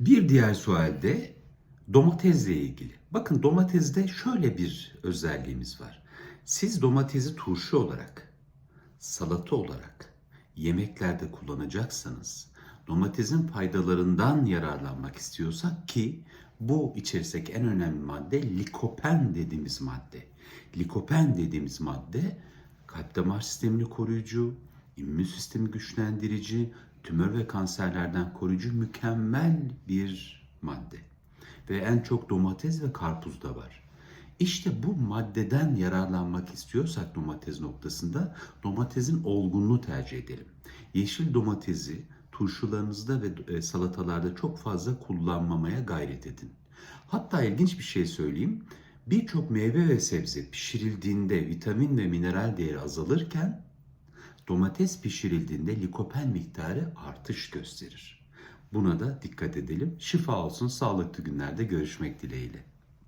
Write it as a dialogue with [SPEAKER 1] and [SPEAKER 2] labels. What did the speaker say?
[SPEAKER 1] Bir diğer sualde domatesle ilgili. Bakın domatesde şöyle bir özelliğimiz var. Siz domatesi turşu olarak, salata olarak yemeklerde kullanacaksanız domatesin faydalarından yararlanmak istiyorsak ki bu içerisindeki en önemli madde likopen dediğimiz madde. Likopen dediğimiz madde kalp damar sistemini koruyucu, immün sistemi güçlendirici, tümör ve kanserlerden koruyucu mükemmel bir madde. Ve en çok domates ve karpuzda var. İşte bu maddeden yararlanmak istiyorsak domates noktasında domatesin olgunluğu tercih edelim. Yeşil domatesi turşularınızda ve e, salatalarda çok fazla kullanmamaya gayret edin. Hatta ilginç bir şey söyleyeyim. Birçok meyve ve sebze pişirildiğinde vitamin ve mineral değeri azalırken domates pişirildiğinde likopen miktarı artış gösterir. Buna da dikkat edelim. Şifa olsun, sağlıklı günlerde görüşmek dileğiyle.